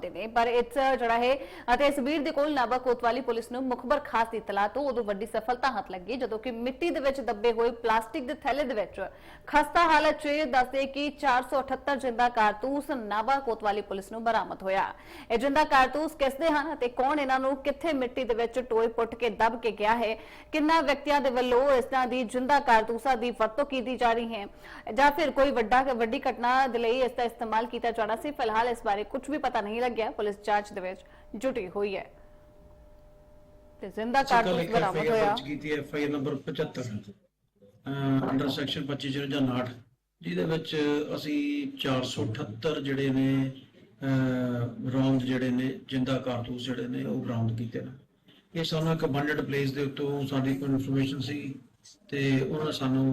ਆਉਂਦੇ ਨੇ। ਪਰ ਇਸ ਜਿਹੜਾ ਹੈ, ਅਤੇ ਇਸ ਵੀਰ ਦੇ ਕੋਲ ਨਾਬਾ ਕੋਤਵਾਲੀ ਪੁਲਿਸ ਨੂੰ ਮੁਖਬਰ ਖਾਸ ਦੀ ਇਤਲਾਹ ਤੋਂ ਉਦੋਂ ਵੱਡੀ ਸਫਲਤਾ ਹੱਥ ਲੱਗੀ, ਜਦੋਂ ਕਿ ਮਿੱਟੀ ਦੇ ਵਿੱਚ ਦੱਬੇ ਹੋਏ ਪਲਾਸਟਿਕ ਦੇ ਥੈਲੇ ਦੇ ਵਿੱਚ ਖਸਤਾ ਹਾਲਤ 'ਚ ਦੱਸਦੇ ਕਿ 478 ਜਿੰਦਾ ਕਾਰਤੂਸ ਨਾਬਾ ਕੋਤਵਾਲੀ ਪੁਲਿਸ ਨੂੰ ਬਰਾਮਦ ਹੋਇਆ। ਇਹ ਜਿੰਦਾ ਕਾਰਤੂਸ ਕਿਸ ਦੇ ਹਨ ਅਤੇ ਕੌਣ ਇਹਨਾਂ ਨੂੰ ਕਿੱਥੇ ਮਿੱਟੀ ਦੇ ਵਿੱਚ ਟੋਏ ਪੁੱਟ ਕੇ ਦੱਬ ਕੇ ਗਿਆ ਹੈ? ਕਿੰਨਾ ਵਿਅਕਤੀਆਂ ਦੇ ਵੱਲੋਂ ਇਸ ਤਰ੍ਹਾਂ ਦੀ ਜਿੰਦਾ ਕਾਰਤੂਸਾਂ ਦੀ ਵਰਤੋਂ ਕੀਤੀ ਜਾ ਰਹੀ ਹੈ? ਜਾਂ ਫਿਰ ਕੋਈ ਵੱਡਾ, ਵੱਡੀ ਘਟਨਾ ਦੇ ਲਈ ਇਸ ਦਾ ਇਸਤੇਮਾਲ ਕੀਤਾ ਜਾਣਾ ਸੀ? ਫਿਲਹਾਲ ਇਸ ਬਾਰੇ ਕੁਝ ਵੀ ਪਤਾ ਨਹੀਂ ਲੱਗਿਆ ਪੁਲਿਸ ਜਾਂਚ ਦੇ ਵਿੱਚ ਜੁਟੀ ਹੋਈ ਹੈ। ਤੇ ਜਿੰਦਾ ਕਾਰਤੂਸ ਬਰਾਮਦ ਹੋਇਆ। ਕੀਤੀ ਹੈ ਐਫਆਈਆਰ ਨੰਬਰ 75 ਅੰਡਰ ਸੈਕਸ਼ਨ 2559 ਜਿਹਦੇ ਵਿੱਚ ਅਸੀਂ 478 ਜਿਹੜੇ ਨੇ ਰੌਂਦ ਜਿਹੜੇ ਨੇ ਜਿੰਦਾ ਕਾਰਤੂਸ ਜਿਹੜੇ ਨੇ ਉਹ ਬਰਾਮਦ ਕੀਤੇ ਨੇ। ਇਹ ਸਾਨੂੰ ਇੱਕ ਅਬੰਡਡ ਪਲੇਸ ਦੇ ਉੱਤੋਂ ਸਾਡੀ ਕੋਈ ਇਨਫੋਰਮੇਸ਼ਨ ਸੀ ਤੇ ਉਹਨਾਂ ਸਾਨੂੰ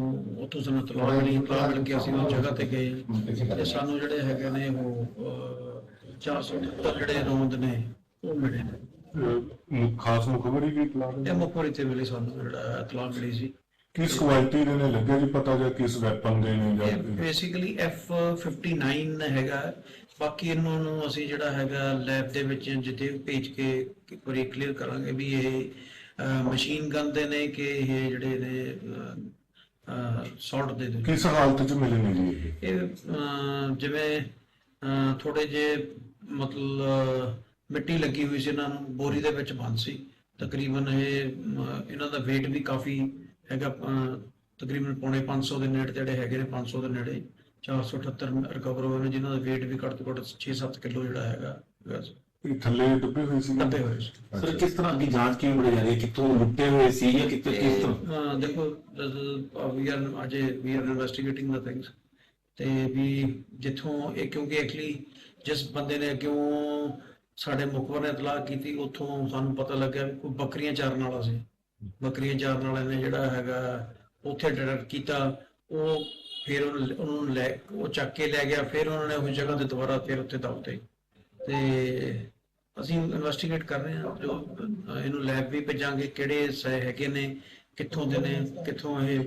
ਉੱਥੋਂ ਸਾਨੂੰ ਮਿਲੀ। ਤਲਾਹ ਮਿਲ ਕੇ ਅਸੀਂ ਉਸ ਜਗ੍ਹਾ ਤੇ ਗਏ। ਤੇ ਸਾਨੂੰ ਜਿਹੜੇ ਹੈਗੇ ਨੇ ਉਹ ਅਹ, 478 ਜਿਹੜੇ ਰੌਂਦ ਨੇ ਉਹ ਮਿਲੇ ਨੇ। ਅਹ ਖਾਸ ਮੁਖਬਰੀ ਪਲਾਨ ਇਹ ਤੇ ਵੇਲੇ ਸਾਨੂੰ ਜਿਹੜਾ ਇਤਲਾਹ ਮਿਲੀ ਸੀ। ਕਿਸ ਕੁਆਲਿਟੀ ਦੇ ਨੇ ਲੱਗਿਆ ਜੀ ਪਤਾ ਜਾਂ ਕਿਸ ਵੈਪਨ ਦੇ ਨੇ ਜਾਂ ਬੇਸਿਕਲੀ F59 ਹੈਗਾ। ਬਾਕੀ ਇਹਨਾਂ ਨੂੰ ਅਸੀਂ ਜਿਹੜਾ ਹੈਗਾ ਲੈਬ ਦੇ ਵਿੱਚ ਜਿੱਥੇ ਭੇਜ ਕੇ ਇੱਕ ਵਾਰੀ ਕਲੀਅਰ ਕਰਾਂਗੇ ਵੀ ਇਹ ਮਸ਼ੀਨ ਗਨ ਦੇ ਨੇ ਕਿ ਇਹ ਜਿਹੜੇ ਨੇ ਸੌਰਟ ਦੇ ਨੇ। ਕਿਸ ਹਾਲਤ 'ਚ ਮਿਲੇ ਨੇ ਜੀ ਇਹ? ਇਹ ਅਹ, ਜਿਵੇਂ ਥੋੜੇ ਜੇ ਮਤਲਬ ਮਿੱਟੀ ਲੱਗੀ ਹੋਈ ਸੀ ਇਹਨਾਂ ਨੂੰ ਬੋਰੀ ਦੇ ਵਿੱਚ ਬੰਦ ਸੀ। ਤਕਰੀਬਨ ਇਹ ਇਹਨਾਂ ਦਾ weight ਵੀ ਕਾਫੀ ਹੈਗਾ ਤਕਰੀਬਨ ਪੌਣੇ 500 ਦੇ ਨੇੜੇ ਜਿਹੜੇ ਹੈਗੇ ਨੇ 500 ਦੇ ਨੇੜੇ। 478 ਰਿਕਵਰ ਹੋਏ ਨੇ ਜਿਨ੍ਹਾਂ ਦਾ weight ਵੀ ਘੱਟ ਤੋਂ ਘੱਟ 6-7 ਕਿਲੋ ਜਿਹੜਾ ਹੈਗਾ। ਇਹ ਥੱਲੇ ਦੱਬੇ ਹੋਏ ਸੀ ਦੱਬੇ ਹੋਏ ਸੀ। ਸਰ ਕਿਸ ਤਰ੍ਹਾਂ ਦੀ ਜਾਂਚ ਬੜੀ ਜਾ ਰਹੀ ਹੈ? ਕਿੱਥੋਂ ਲੁੱਟੇ ਹੋਏ ਸੀ ਜਾਂ ਕਿੱਥੇ ਕਿਸ ਤਰ੍ਹਾਂ? ਦੇਖੋ we are Ajay we are investigating the things ਤੇ ਵੀ ਜਿੱਥੋਂ ਇਹ ਕਿਉਂਕਿ ਐਕਚੁਅਲੀ ਜਿਸ ਬੰਦੇ ਨੇ ਕਿਉਂ ਸਾਡੇ ਮੁਖਬਰ ਨੇ ਇਤਲਾਹ ਕੀਤੀ, ਉੱਥੋਂ ਸਾਨੂੰ ਪਤਾ ਲੱਗਿਆ ਵੀ ਕੋਈ ਬੱਕਰੀਆਂ ਚਾਰਨ ਵਾਲਾ ਸੀ। ਬੱਕਰੀਆਂ ਚਾਰਨ ਵਾਲੇ ਨੇ ਜਿਹੜਾ ਹੈਗਾ ਉੱਥੇ ਡਿਟੈਕਟ ਕੀਤਾ, ਉਹ ਫਿਰ ਉਹਨੂੰ ਲੈ ਉਹ ਚੱਕ ਕੇ ਲੈ ਗਿਆ, ਫਿਰ ਉਹਨਾਂ ਨੇ ਉਸ ਜਗ੍ਹਾ ਤੇ ਦੁਬਾਰਾ ਫਿਰ ਉੱਥੇ ਦਬਤੇ ਤੇ। ਅਸੀਂ ਇਨਵੈਸਟੀਗੇਟ ਕਰ ਰਹੇ ਹਾਂ, ਜੋ ਇਹਨੂੰ ਲੈਬ ਵੀ ਭੇਜਾਂਗੇ, ਕਿਹੜੇ ਹੈਗੇ ਨੇ, ਕਿੱਥੋਂ ਦੇ ਨੇ, ਕਿੱਥੋਂ ਇਹ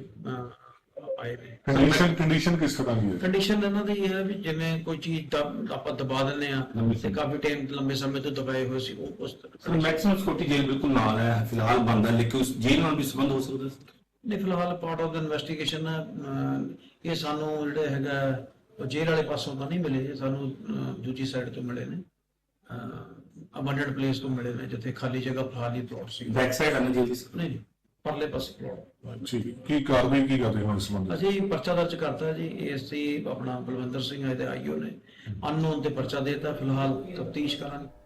ਆਏ ਨੇ। ਕੰਡੀਸ਼ਨ ਕੰਡੀਸ਼ਨ ਕਿਸ ਤਰ੍ਹਾਂ ਦੀ ਹੈ? ਕੰਡੀਸ਼ਨ ਇਹਨਾਂ ਦੀ ਇਹ ਹੈ ਵੀ ਜਿਵੇਂ ਕੋਈ ਚੀਜ਼ ਦਬ- ਆਪਾਂ ਦਬਾ ਦਿੰਦੇ ਆ ਤੇ ਕਾਫੀ ਟਾਈਮ ਲੰਬੇ ਸਮੇਂ ਤੋਂ ਦਬਾਏ ਹੋਏ ਸੀ ਉਹ ਉਸ ਸਰ ਮੈਕਸਿਮਮ ਸਿਕਿਉਰਿਟੀ ਜੇਲ੍ਹ ਬਿਲਕੁਲ ਨਾਲ ਹੈ ਫਿਲਹਾਲ ਬੰਦ ਹੈ ਲੇਕਿਨ ਉਸ ਜੇਲ੍ਹ ਨਾਲ ਵੀ ਸੰਬੰਧ ਹੋ ਸਕਦਾ ਹੈ? ਨਹੀਂ ਫਿਲਹਾਲ ਪਾਰਟ ਆਫ ਦਾ ਇਨਵੈਸਟੀਗੇਸ਼ਨ ਇਹ ਸਾਨੂੰ ਜਿਹੜੇ ਹੈਗਾ ਉਹ ਜੇਲ੍ਹ ਵਾਲੇ ਪਾਸੋਂ ਤਾਂ ਨਹੀਂ ਮਿਲੇ ਸਾਨੂੰ ਦੂਜੀ ਸਾਈਡ ਤੋਂ ਮਿਲੇ ਨੇ। ਅਬੰਡਡ ਪਲੇਸ ਤੋਂ ਮਿਲੇ ਨੇ ਜਿੱਥੇ ਖਾਲੀ ਜਗ੍ਹਾ ਖਾਲੀ ਪਲਾਟ ਸੀ। ਬੈਕ ਸਾਈਡ ਦੀ ਸਰ ਨਹੀਂ ਨਹੀਂ, ਪਰਲੇ ਪਾਸੇ। ਪਲਾਟ ਠੀਕ। ਕੀ ਕਾਰਵਾਈ ਕੀ ਕਰਦੇ ਹੋ ਇਸ ਸੰਬੰਧ? ਵਿੱਚ ਅਸੀਂ ਪਰਚਾ ਦਰਜ ਕਰਤਾ ਜੀ ਏਐਸਸੀ ਆਪਣਾ ਬਲਵੰਦਰ ਸਿੰਘ ਇਹਦੇ ਆਈਓ ਨੇ। ਅਨਨੋਨ ਤੇ ਪਰਚਾ ਦੇਤਾ ਫਿਲਹਾਲ ਤਫਤੀਸ਼ ਕਰਾਂਗੇ।